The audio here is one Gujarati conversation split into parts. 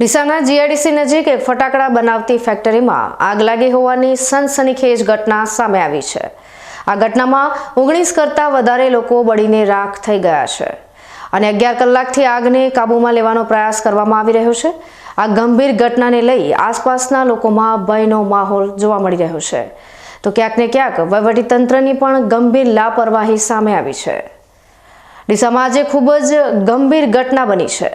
ડીસાના જીઆઈડીસી નજીક એક ફટાકડા બનાવતી ફેક્ટરીમાં આગ લાગી હોવાની સનસનીખેજ ઘટના સામે આવી છે. આ ઘટનામાં ઓગણીસ કરતાં વધારે લોકો બળીને રાખ થઈ ગયા છે અને અગિયાર કલાકથી આગને કાબૂમાં લેવાનો પ્રયાસ કરવામાં આવી રહ્યો છે. આ ગંભીર ઘટનાને લઈ આસપાસના લોકોમાં ભયનો માહોલ જોવા મળી રહ્યો છે. તો ક્યાંક ને ક્યાંક વહીવટીતંત્રની પણ ગંભીર લાપરવાહી સામે આવી છે. ડીસામાં આજે ખૂબ જ ગંભીર ઘટના બની છે.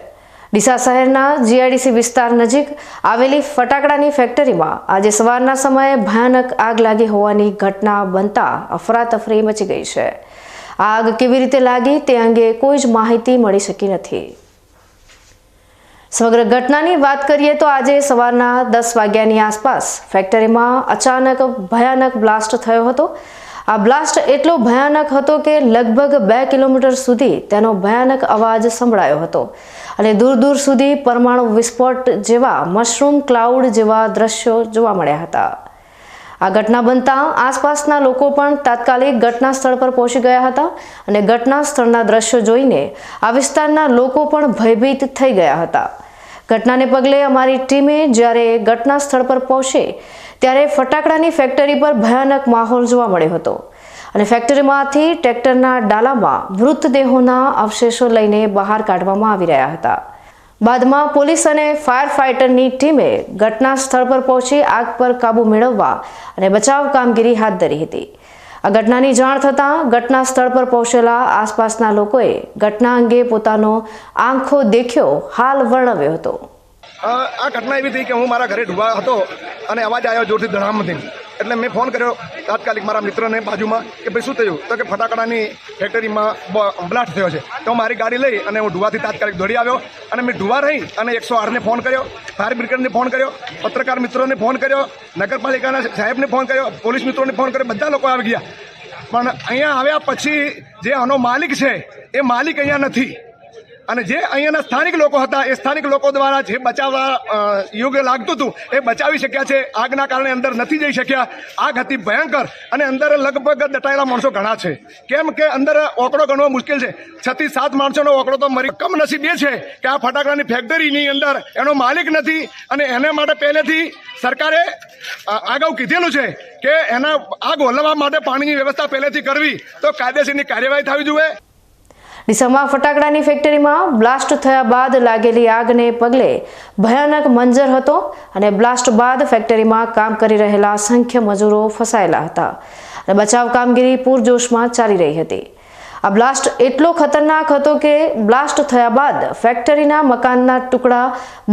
ડીસા શહેરના જીઆઈડીસી વિસ્તાર નજીક આવેલી ફટાકડાની ફેક્ટરીમાં આજે સવારના સમયે ભયાનક આગ લાગી હોવાની ઘટના બનતા અફરાતફરી મચી ગઈ છે. આગ કેવી રીતે લાગી તે અંગે કોઈ જ માહિતી મળી શકી નથી. સમગ્ર ઘટનાની વાત કરીએ તો આજે સવારના દસ વાગ્યાની આસપાસ ફેક્ટરીમાં અચાનક ભયાનક બ્લાસ્ટ થયો હતો. આ બ્લાસ્ટ એટલો ભયાનક હતો કે લગભગ બે કિલોમીટર સુધી તેનો ભયાનક અવાજ સંભળાયો હતો. અને દૂર દૂર સુધી પરમાણુ વિસ્ફોટ જેવા મશરૂમ ક્લાઉડ જેવા દ્રશ્યો જોવા મળ્યા હતા. આ ઘટના બનતા આસપાસના લોકો પણ તાત્કાલિક ઘટના સ્થળ પર પહોંચી ગયા હતા અને ઘટના સ્થળના દ્રશ્યો જોઈને આ વિસ્તારના લોકો પણ ભયભીત થઈ ગયા હતા. ઘટનાને પગલે અમારી ટીમે જ્યારે ઘટના સ્થળ પર પહોંચે, ત્યારે ફટાકડાની ફેક્ટરી પર ભયાનક માહોલ જોવા મળ્યો હતો. અને ફેક્ટરીમાંથી ટ્રેક્ટરના ડાલામાં મૃતદેહોના અવશેષો લઈને બહાર કાઢવામાં આવી રહ્યા હતા. બાદમાં પોલીસ અને ફાયર ફાઇટરની ટીમે ઘટના સ્થળ પર પહોંચી, આગ પર કાબુ મેળવવા અને બચાવ કામગીરી હાથ ધરી હતી. આ ઘટનાની જાણ થતાં ઘટના સ્થળ પર પહોંચેલા આસપાસના લોકોએ ઘટના અંગે પોતાનો આંખો દેખ્યો, હાલ વર્ણવ્યો હતો. આ ઘટના એવી થઈ કે હું મારા ઘરે ડૂબા હતો અને અવાજ આવ્યો જોરથી ધડામથી એટલે મેં ફોન કર્યો તાત્કાલિક મારા મિત્રને બાજુમાં કે ભાઈ શું થયું? તો કે ફટાકડાની ફેક્ટરીમાં બ્લાસ્ટ થયો છે. તો મારી ગાડી લઈ અને હું ધુવાથી તાત્કાલિક દોડી આવ્યો અને મેં ધુવા રહી અને એકસો આઠને ફોન કર્યો, ફાયર બ્રિગેડને ફોન કર્યો, પત્રકાર મિત્રોને ફોન કર્યો, નગરપાલિકાના સાહેબને ફોન કર્યો, પોલીસ મિત્રોને ફોન કર્યો, બધા લોકો આવી ગયા. પણ અહીંયા આવ્યા પછી જે આનો માલિક છે, એ માલિક અહીંયા નથી. અને જે અહીંયાના સ્થાનિક લોકો હતા, એ સ્થાનિક લોકો દ્વારા જે બચાવવા યોગ્ય લાગતું હતું, એ બચાવી શક્યા છે. આગના કારણે અંદર નથી જઈ શક્યા. આગ હતી ભયંકર અને અંદર લગભગ દટાયેલા માણસો ઘણા છે. કેમ કે અંદર ઓકડો ગણવો મુશ્કેલ છે. છથી સાત માણસોનો ઓકડો તો મરી એ છે કે આ ફટાકડાની ફેક્ટરીની અંદર એનો માલિક નથી અને એને માટે પહેલેથી સરકારે અગાઉ કીધેલું છે કે એના આગ ઓલવવા માટે પાણીની વ્યવસ્થા પહેલેથી કરવી. તો કાયદેસરની કાર્યવાહી થવી જોઈએ. ડીસામાં ફટાકડાની ફેક્ટરીમાં બ્લાસ્ટ થયા બાદ લાગેલી આગને પગલે ભયાનક મંજર હતો અને બ્લાસ્ટ બાદ ફેક્ટરીમાં કામ કરી રહેલા અસંખ્ય મજૂરો ફસાયેલા હતા અને બચાવ કામગીરી પૂરજોશમાં ચાલી રહી હતી. આ બ્લાસ્ટ એટલો ખતરનાક હતો કે બ્લાસ્ટ થયા બાદ ફેક્ટરીના મકાનના ટુકડા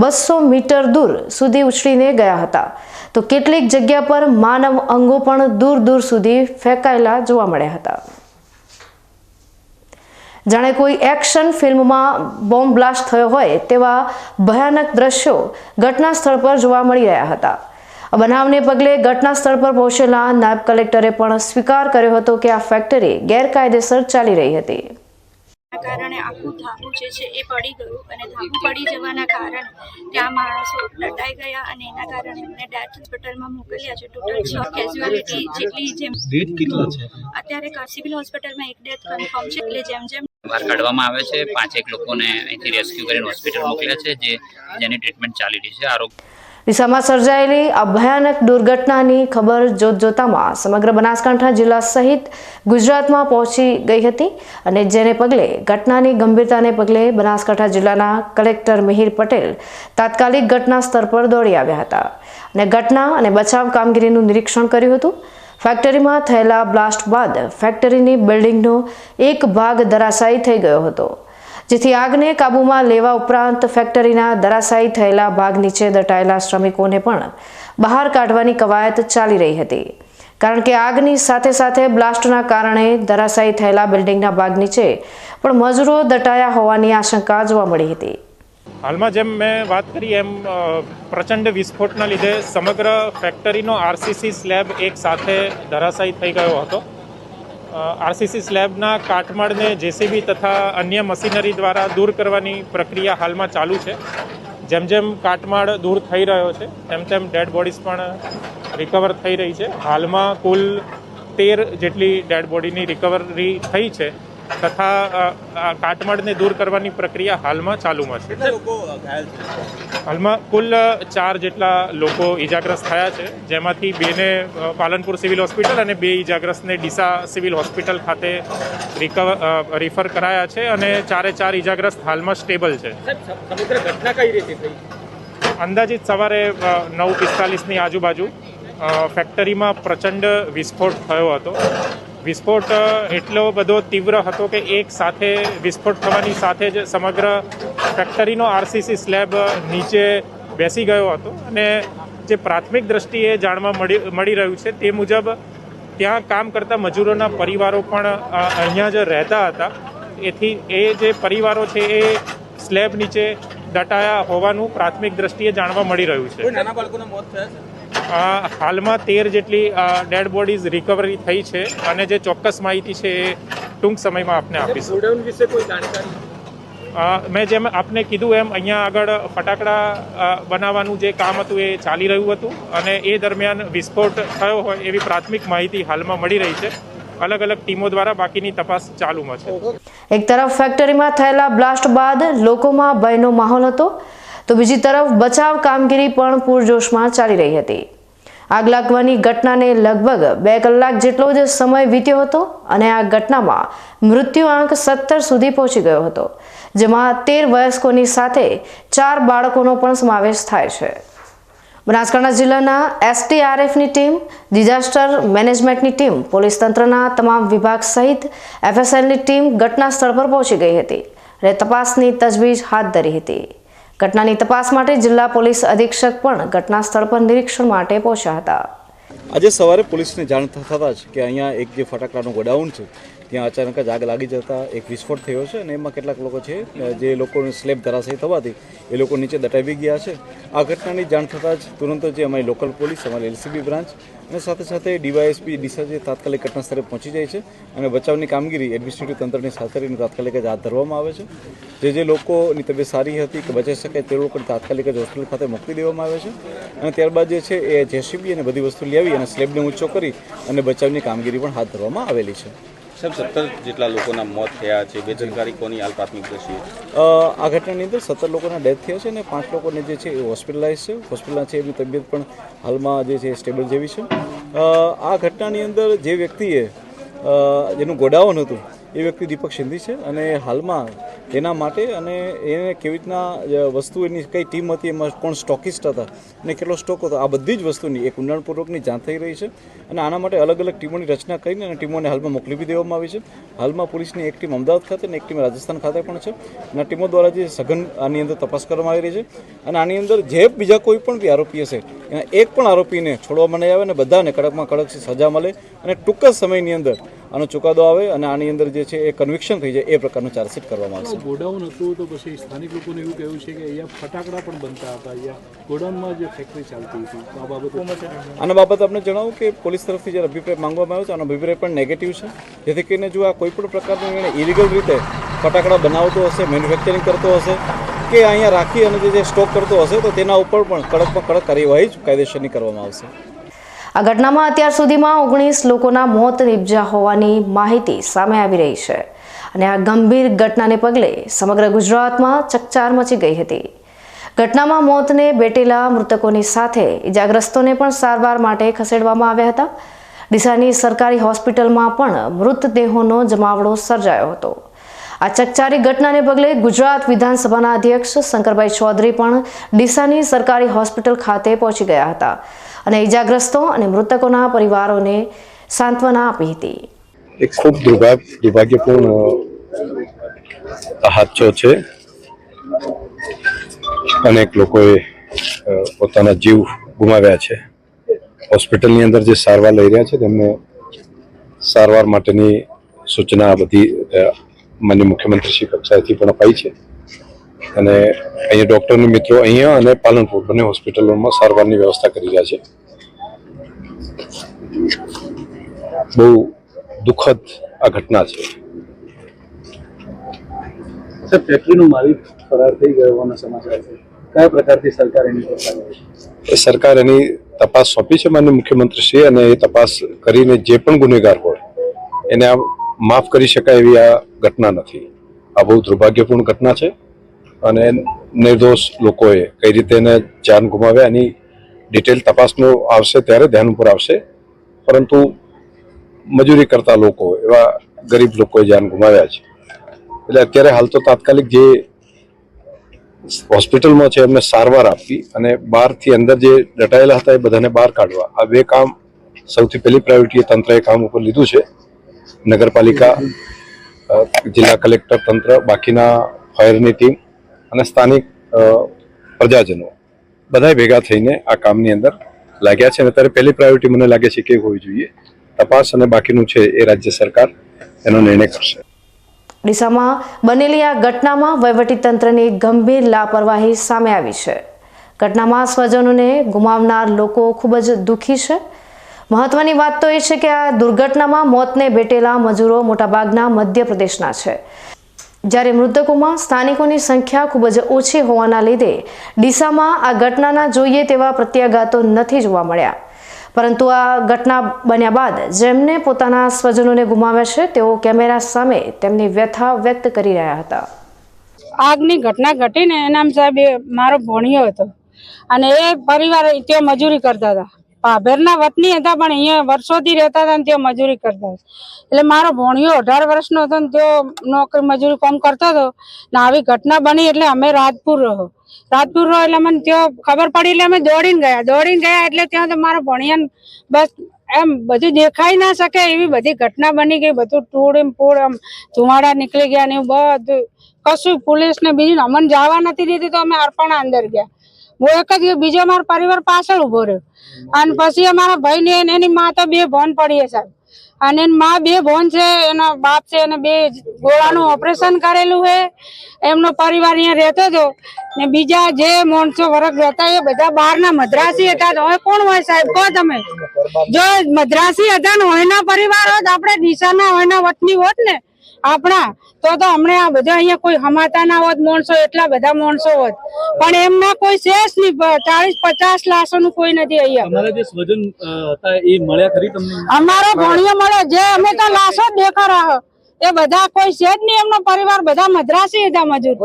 બસો મીટર દૂર સુધી ઉછળીને ગયા હતા. તો કેટલીક જગ્યા પર માનવ અંગો પણ દૂર દૂર સુધી ફેંકાયેલા જોવા મળ્યા હતા. જાણે કોઈ એક્શન ફિલ્મમાં બોમ્બ બ્લાસ્ટ થયો હોય તેવા ભયાનક દ્રશ્યો ઘટના સ્થળ પર જોવા મળી રહ્યા હતા. આ બનાવને પગલે ઘટના સ્થળ પર પહોંચેલા નાયબ કલેક્ટરે પણ સ્વીકાર કર્યો હતો કે આ ફેક્ટરી ગેરકાયદેસર ચાલી રહી હતી. એના કારણે આખું ધાબુ જે છે એ પડી ગયું અને ધાબુ પડી જવાના કારણે ત્યાં માણસો દટાઈ ગયા અને એના કારણે એમને ડેથ હોસ્પિટલમાં મોકલ્યા છે. ટોટલ છ કેઝ્યુઆલિટી જેટલી જેમ કેટલા છે? અત્યારે સિવિલ હોસ્પિટલમાં એક ડેથ કન્ફર્મ છે. એટલે જેમ જેમ બહાર કાઢવામાં આવે છે. પાંચેક લોકોને અહીંથી રેસ્ક્યુ કરીને હોસ્પિટલ મોકલ્યા છે, જે જેની ટ્રીટમેન્ટ ચાલી રહી છે. આરોગ્ય ડીસામાં સર્જાયેલી આ ભયાનક દુર્ઘટનાની ખબર જોતજોતામાં સમગ્ર બનાસકાંઠા જિલ્લા સહિત ગુજરાતમાં પહોંચી ગઈ હતી અને જેને પગલે ઘટનાની ગંભીરતાને પગલે બનાસકાંઠા જિલ્લાના કલેક્ટર મિહિર પટેલ તાત્કાલિક ઘટના સ્તર પર દોડી આવ્યા હતા અને ઘટના અને બચાવ કામગીરીનું નિરીક્ષણ કર્યું હતું. ફેક્ટરીમાં થયેલા બ્લાસ્ટ બાદ ફેક્ટરીની બિલ્ડિંગનો એક ભાગ ધરાશાયી થઈ ગયો હતો, જેથી આગને કાબૂમાં લેવા ઉપરાંત ફેક્ટરીના ધરાશાયી થયેલા ભાગ નીચે દટાયેલા શ્રમિકોને પણ બહાર કાઢવાની કવાયત ચાલી રહી હતી. કારણ કે આગની સાથે સાથે બ્લાસ્ટના કારણે ધરાશાયી થયેલા બિલ્ડિંગના ભાગ નીચે પણ મજૂરો દટાયા હોવાની આશંકા જોવા મળી હતી. હાલમાં જેમ મેં વાત કરી એમ પ્રચંડ વિસ્ફોટના લીધે સમગ્ર ફેક્ટરીનો આરસીસી સ્લેબ એક સાથે ધરાશાયી થઈ ગયો હતો. આરસીસી સ્લેબના કાટમાળને જેસીબી તથા અન્ય મશીનરી દ્વારા દૂર કરવાની પ્રક્રિયા હાલમાં ચાલુ છે. જેમ જેમ કાટમાળ દૂર થઈ રહ્યો છે, તેમ તેમ ડેડ બોડીઝ પણ રિકવર થઈ રહી છે. હાલમાં કુલ તેર જેટલી ડેડ બોડીની રિકવરી થઈ છે. તથા કાટમાળને દૂર કરવાની પ્રક્રિયા હાલમાં ચાલુમાં છે. હાલમાં કુલ ચાર જેટલા લોકો ઈજાગ્રસ્ત થયા છે જેમાંથી બેને પાલનપુર સિવિલ હોસ્પિટલ અને બે ઈજાગ્રસ્તને ડીસા સિવિલ હોસ્પિટલ ખાતે રિકવર રિફર કરાયા છે અને ચારે ચાર ઈજાગ્રસ્ત હાલમાં સ્ટેબલ છે. સમગ્ર ઘટના કઈ રીતે થઈ? અંદાજિત સવારે નવ પિસ્તાલીસની આજુબાજુ ફેક્ટરીમાં પ્રચંડ વિસ્ફોટ થયો હતો. વિસ્ફોટ એટલો બધો તીવ્ર હતો કે એક સાથે વિસ્ફોટ થવાની સાથે જ સમગ્ર ફેક્ટરીનો આરસીસી સ્લેબ નીચે બેસી ગયો હતો અને જે પ્રાથમિક દ્રષ્ટિએ જાણવા મળી મળી રહ્યું છે તે મુજબ ત્યાં કામ કરતા મજૂરોના પરિવારો પણ અહીંયા જ રહેતા હતા. એથી એ જે પરિવારો છે એ સ્લેબ નીચે દટાયા હોવાનું પ્રાથમિક દ્રષ્ટિએ જાણવા મળી રહ્યું છે? હાલમાં તેર જેટલી ડેડ બોડીઝ રિકવરી થઈ છે અને જે ચોક્કસ માહિતી છે એ ટૂંક સમયમાં આપને આપીશું. ગોડાઉન વિશે કોઈ જાણકારી? મેં જેમ આપને કીધું એમ અહીંયા આગળ ફટાકડા બનાવવાનું જે કામ હતું એ ચાલી રહ્યું હતું અને એ દરમિયાન વિસ્ફોટ થયો હોય એવી પ્રાથમિક માહિતી હાલમાં મળી રહી છે. અલગ અલગ ટીમો દ્વારા બાકીની તપાસ ચાલુમાં છે. એક તરફ ફેક્ટરીમાં થયેલા બ્લાસ્ટ બાદ લોકોમાં ભયનો માહોલ હતો તો બીજી તરફ બચાવ કામગીરી પણ પૂરજોશમાં ચાલી રહી હતી. આગ લાગવાની ઘટનાને લગભગ બે કલાક જેટલો જ સમય વીત્યો હતો અને આ ઘટનામાં મૃત્યુ આંક સત્તર સુધી પહોંચી ગયો હતો, જેમાં તેર વયસ્કોની સાથે ચાર બાળકોનો પણ સમાવેશ થાય છે. બનાસકાંઠા જિલ્લાના એસટીઆરએફની ટીમ, ડિઝાસ્ટર મેનેજમેન્ટની ટીમ, પોલીસ તંત્રના તમામ વિભાગ સહિત એફએસએલની ટીમ ઘટના સ્થળ પર પહોંચી ગઈ હતી અને તપાસની તજવીજ હાથ ધરી હતી. ઘટનાની તપાસ માટે જિલ્લા પોલીસ અધિક્ષક પણ ઘટના સ્થળ પર નિરીક્ષણ માટે પહોંચ્યા હતા. આજે સવારે પોલીસને જાણ થતાં જ કે અહીંયા એક જે ફટાકડાનું ગોડાઉન છે, ત્યાં અચાનક જ આગ લાગી જતા એક વિસ્ફોટ થયો છે અને એમાં કેટલાક લોકો છે, જે લોકોને સ્લેબ ધરાશયી થવાથી એ લોકો નીચે દટાવી ગયા છે. આ ઘટનાની જાણ થતાં જ તુરંત જ અમારી લોકલ પોલીસ અમારી એલસીબી બ્રાન્ચ અને સાથે સાથે ડીવાયએસપી ડીસા જે તાત્કાલિક ઘટના સ્થળે પહોંચી જાય છે અને બચાવની કામગીરી એડમિનિસ્ટ્રેટિવ તંત્રની સાથે રહીને તાત્કાલિક જ હાથ ધરવામાં આવે છે. જે જે લોકોની તબિયત સારી હતી કે બચાવી શકે તે લોકોને તાત્કાલિક જ હોસ્પિટલ ખાતે મોકલી દેવામાં આવે છે. અને ત્યારબાદ જે છે એ જેસીબી અને બધી વસ્તુ લેવી અને સ્લેબને ઊંચો કરી અને બચાવની કામગીરી પણ હાથ ધરવામાં આવેલી છે. સાહેબ, સત્તર જેટલા લોકોના મોત થયા છે, બેદરકારી કોની હાલ પ્રાથમિક દ્રષ્ટિએ? આ ઘટનાની અંદર સત્તર લોકોના ડેથ થયા છે અને પાંચ લોકોને જે છે એ હોસ્પિટલાઇઝ છે. હોસ્પિટલના છે એમની તબિયત પણ હાલમાં જે છે સ્ટેબલ જેવી છે. આ ઘટનાની અંદર જે વ્યક્તિએ જેનું ગોડાઉન હતું, એ વ્યક્તિ દીપક સિંધી છે અને હાલમાં તેના માટે અને એને કેવી રીતના વસ્તુ એની કઈ ટીમ હતી, એમાં કોણ સ્ટોકિસ્ટ હતા અને કેટલો સ્ટોક હતો, આ બધી જ વસ્તુની એક ઊંડાણપૂર્વકની જાણ થઈ રહી છે અને આના માટે અલગ અલગ ટીમોની રચના કરીને અને ટીમોને હાલમાં મોકલી બી દેવામાં આવી છે. હાલમાં પોલીસની એક ટીમ અમદાવાદ ખાતે અને એક ટીમ રાજસ્થાન ખાતે પણ છે અને ટીમો દ્વારા જે સઘન આની અંદર તપાસ કરવામાં આવી રહી છે અને આની અંદર જે બીજા કોઈ પણ બી આરોપી હશે, એના એક પણ આરોપીને છોડવામાં નહીં આવે અને બધાને કડકમાં કડક સજા મળે અને ટૂંક જ સમયની અંદર આનો ચુકાદો આવે અને આની અંદર જે છે એ કન્વિક્શન થઈ જાય એ પ્રકારનું ચાર્જશીટ કરવામાં આવશે. ગોડાઉન હતું તો પછી સ્થાનિક લોકોને એવું કહેવું છે કે અહીંયા ફટાકડા પણ બનતા હતા. અહીંયા ગોડાઉનમાં જે ફેક્ટરી ચાલતી હતી આ બાબતે આના બાબત આપણે જણાવું કે પોલીસ તરફથી જે અભિપ્રાય માંગવામાં આવ્યો છે આનો અભિપ્રાય પણ નેગેટિવ છે. જેથી કરીને જો આ કોઈપણ પ્રકારનું એને ઇલીગલ રીતે ફટાકડા બનાવતો હશે મેન્યુફેક્ચરિંગ કરતો હશે કે અહીંયા રાખી અને જે જે સ્ટોક કરતો હશે તો તેના ઉપર પણ કડકમાં કડક કાર્યવાહી જ કાયદેસરની કરવામાં આવશે. આ ઘટનામાં અત્યાર સુધીમાં ઓગણીસ લોકોના મોત નિપજ્યા હોવાની માહિતી સામે આવી રહી છે. અને આ ગંભીર ઘટનાને પગલે સમગ્ર ગુજરાતમાં ચકચાર મચી ગઈ હતી. ઘટનામાં મોતને બેટેલા મૃતકોની સાથે ઇજાગ્રસ્તોને પણ સારવાર માટે ખસેડવામાં આવ્યા હતા. ડીસાની સરકારી હોસ્પિટલમાં પણ મૃતદેહોનો જમાવડો સર્જાયો હતો. આ ચકચારી ઘટનાને પગલે ગુજરાત વિધાનસભાના અધ્યક્ષ શંકરભાઈ ચૌધરી પણ ડીસાની સરકારી હોસ્પિટલ ખાતે પહોંચી ગયા હતા. અને ઇજાગ્રસ્તો અને મૃતકોના પરિવારોને સાંત્વના આપી હતી. એક ખૂબ દુર્ભાગ્ય દુર્ભાગ્યપૂર્ણ હાદસો છે. અનેક લોકોએ પોતાના જીવ ગુમાવ્યા છે. હોસ્પિટલની અંદર જે સારવાર લઈ રહ્યા છે, તેમને સારવાર માટેની સૂચના બધી માન્ય મુખ્યમંત્રી શ્રી કક્ષાએથી પણ અપાઈ છે. અને અહીંયા ડૉક્ટરની મિત્રો અહીંયા અને પાલનપુર બંને હોસ્પિટલોમાં સારવારની વ્યવસ્થા કરી રહ્યા છે. બહુ દુઃખદ આ ઘટના છે. સાહેબ ફેક્ટરીનો માલિક ફરાર થઈ ગયો હોવાના સમાચાર છે. કયા પ્રકારથી સરકાર એની સરકાર એની તપાસ સોંપી છે માન્ય મુખ્યમંત્રીશ્રી અને એ તપાસ કરીને જે પણ ગુનેગાર હોય એને આ માફ કરી શકાય એવી આ ઘટના નથી. આ બહુ દુર્ભાગ્યપૂર્ણ ઘટના છે. અને નિર્દોષ લોકોએ કઈ રીતે એને જાન ગુમાવ્યા એની ડિટેલ તપાસનો આવશે ત્યારે ધ્યાન ઉપર આવશે. પરંતુ મજૂરી કરતા લોકો, એવા ગરીબ લોકોએ જાન ગુમાવ્યા છે. એટલે અત્યારે હાલ તો તાત્કાલિક જે હોસ્પિટલમાં છે, એમને સારવાર આપવી અને બહારથી અંદર જે દટાયેલા હતા એ બધાને બહાર કાઢવા. આ બે કામ સૌથી પહેલી પ્રાયોરિટી તંત્રએ કામ ઉપર લીધું છે. નગરપાલિકા જિલ્લા કલેક્ટર તંત્ર, બાકીના ફાયરની ટીમ અને સ્થાનિક પ્રજાજનો બધાય ભેગા થઈને આ કામની અંદર લાગ્યા છે. અને અત્યારે પહેલી પ્રાયોરિટી મને લાગે છે કે હોવી જોઈએ. તપાસ અને બાકીનું છે એ રાજ્ય સરકાર એનો નિર્ણય કરશે. ડીસામાં બનેલી આ ઘટનામાં વહીવટીતંત્રની ગંભીર લાપરવાહી સામે આવી છે. ઘટનામાં સ્વજનોને ગુમાવનાર લોકો ખૂબ જ દુઃખી છે. મહત્વની વાત તો એ છે કે આ દુર્ઘટનામાં મોતને ભેટેલા મજૂરો મોટાભાગના મધ્યપ્રદેશના છે. જ્યારે મૃતકોમાં સ્થાનિકોની સંખ્યા ખૂબ જ ઓછી હોવાના લીધે ડીસામાં આ ઘટનાના જોઈએ તેવા પ્રત્યાઘાતો નથી જોવા મળ્યા. પરંતુ આ ઘટના બન્યા બાદ જેમને પોતાના સ્વજનોને ગુમાવ્યા છે, તેઓ કેમેરા સામે તેમની વ્યથા વ્યક્ત કરી રહ્યા હતા. આગની ઘટના ઘટીને એનામ સાહેબ મારો ભણ્યો હતો અને એ પરિવાર ત્યાં મજૂરી કરતા હતા. ભાભેરના વતની હતા, પણ અહીંયા વર્ષોથી રહેતા હતા ને ત્યાં મજૂરી કરતા એટલે મારો ભોણિયો અઢાર વર્ષનો હતો ને તેઓ નોકરી મજૂરી કામ કરતો હતો ને આવી ઘટના બની એટલે અમે રાજપુર રહો રાજપુર રહો એટલે મને ત્યાં ખબર પડી એટલે અમે દોડીને ગયા. દોડીને ગયા એટલે ત્યાં તો મારો ભણિયાને બસ એમ બધું દેખાઈ ના શકે એવી બધી ઘટના બની ગઈ. બધું ટૂળ એમ પૂળ એમ ધુમાડા નીકળી ગયા ને એવું બધું. કશું પોલીસ ને બીજું અમને જવા નથી દીધી તો અમે અર્પણા અંદર ગયા. હું એક જ બીજો મારો પરિવાર પાછળ ઊભો રહ્યો. અને પછી અમારા ભાઈ ને એની તો બે ભોન પડીએ સાહેબ. અને એની માં બે ભોન છે, એનો બાપ છે એને બે ગોળાનું ઓપરેશન કરેલું છે. એમનો પરિવાર અહીંયા રહેતો હતો. ને બીજા જે માણસો વર્ગ હતા એ બધા બહારના મદ્રાસી હતા. હવે કોણ હોય સાહેબ? કહો તમે. જો મદ્રાસી હતા ને, હોયના પરિવાર હોત, આપણે દિશાના હોયના વતની હોત ને આપણા? તો તો અમને આ બધા અહીંયા કોઈ હમાતા ના હોત માણસો એટલા બધા માણસો હોત. પણ એમના કોઈ શેષ નહીં ચાલીસ પચાસ લાસો નું કોઈ નથી અહીંયા. અમારો ભણિયો મળે જે અમે તો લાશો જ દેખાડા એ બધા કોઈ છે જ નહીં એમનો પરિવાર બધા મદ્રાસી હતા મજૂર.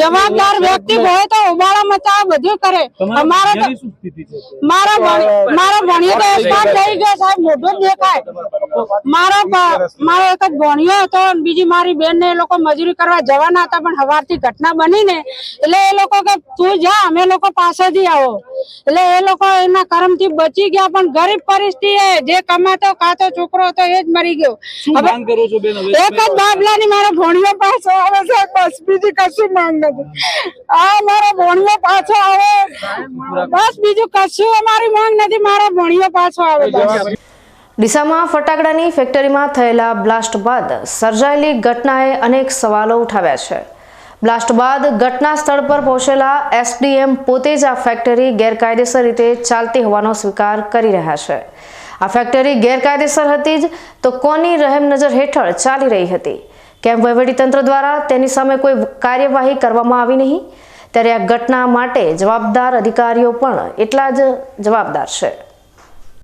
જવાબદાર વ્યક્તિ હોય? તો ઉબાળા મચાવ બધું કરે. અમારે મારા મારા ભણિયો તો થઈ ગયો સાહેબ મોઢું જ દેખાય. મારો મારો એક જ ભણિયો હતો બીજી મારી બેન ને એ લોકો મજૂરી કરવા જવાના હતા પણ હવારથી ઘટના બની ને એટલે એ લોકો કે તું જા અમે લોકો પાસેથી આવો. એટલે એ લોકો એના કર્મથી બચી ગયા પણ ગરીબ પરિસ્થિતિ જે કમાતો કાતો છોકરો હતો એ જ મરી ગયો. હવે એક જ બાબલાની મારા ભોણીઓ પાછો આવે છે બસ. બીજું કશું માંગ નથી. આ મારા ભોણીઓ પાછો આવે. બસ બીજું કશું અમારી માંગ નથી મારા ભોણીઓ પાછો આવે ડીસામાં ફટાકડાની ફેક્ટરીમાં થયેલા બ્લાસ્ટ બાદ સર્જાયેલી ઘટનાએ અનેક સવાલો ઉઠાવ્યા છે. બ્લાસ્ટ બાદ ઘટના સ્થળ પર પહોંચેલા એસડીએમ પોતે જ આ ફેક્ટરી ગેરકાયદેસર રીતે ચાલતી હોવાનો સ્વીકાર કરી રહ્યા છે. આ ફેક્ટરી ગેરકાયદેસર હતી જ. તો કોની રહેમ નજર હેઠળ ચાલી રહી હતી? કેમ વહીવટીતંત્ર દ્વારા તેની સામે કોઈ કાર્યવાહી કરવામાં આવી નહીં? ત્યારે આ ઘટના માટે જવાબદાર અધિકારીઓ પણ એટલા જ જવાબદાર છે.